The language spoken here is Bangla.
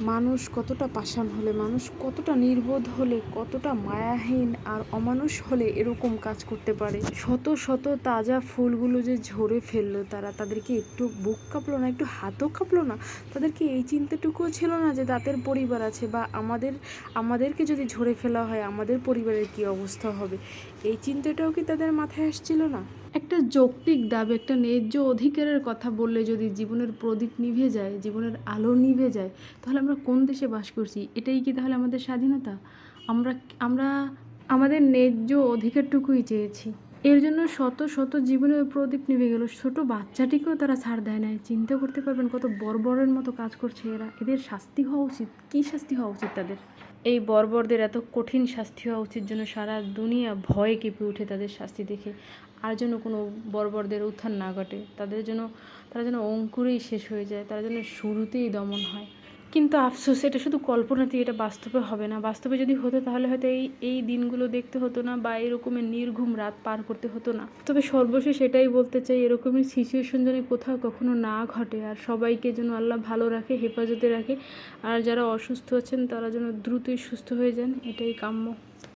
মানুষ কতটা পাষাণ হলে, মানুষ কতটা নির্বোধ হলে, কতটা মায়াহীন আর অমানুষ হলে এরকম কাজ করতে পারে? শত শত তাজা ফুলগুলো যে ঝরে ফেলল তারা, তাদেরকে একটু বুক কাঁপলো না, একটু হাতও কাঁপলো না? তাদেরকে এই চিন্তাটুকুও ছিল না যে তাদের পরিবার আছে বা আমাদের, আমাদেরকে যদি ঝরে ফেলা হয়, আমাদের পরিবারের কি অবস্থা হবে? এই চিন্তাটাও কি তাদের মাথায় আসছিল না? একটা যৌক্তিক দাবি, একটা ন্যায্য অধিকারের কথা বললে যদি জীবনের প্রদীপ নিভে যায়, জীবনের আলো নিভে যায়, তাহলে আমরা কোন দেশে বাস করছি? এটাই কি তাহলে আমাদের স্বাধীনতা? আমরা আমরা আমাদের ন্যায্য অধিকারটুকুই চেয়েছি। এর জন্য শত শত জীবনের প্রদীপ নিভে গেল। ছোট বাচ্চাটিকেও তারা ছাড় দেয় না চিন্তা করতে পারবেন কত বর্বরের মতো কাজ করছে এরা। এদের শাস্তি হওয়া উচিত। কী শাস্তি হওয়া উচিত তাদের? এই বর্বরদের এত কঠিন শাস্তি হওয়া উচিত যেন সারা দুনিয়া ভয়ে কেঁপে ওঠে তাদের শাস্তি দেখে। আর যেন কোনো বর্বরদের উত্থান না ঘটে। তাদের জন্য তারা যেন অঙ্কুরেই শেষ হয়ে যায়। তারা যেন শুরুতেই দমন হয়। কিন্তু আফসোস, এটা শুধু কল্পনাতেই এটা বাস্তবে হবে না। বাস্তবে যদি হতো তাহলে হয়তো এই এই দিনগুলো দেখতে হতো না বা এরকমের নির্ঘুম রাত পার করতে হতো না। তবে সর্বশেষ এটাই বলতে চাই, এরকমের সিচুয়েশন যেন কোথাও কখনো না ঘটে আর সবাইকে যেন আল্লাহ ভালো রাখে, হেফাজতে রাখে। আর যারা অসুস্থ আছেন তারা যেন দ্রুতই সুস্থ হয়ে যান, এটাই কাম্য।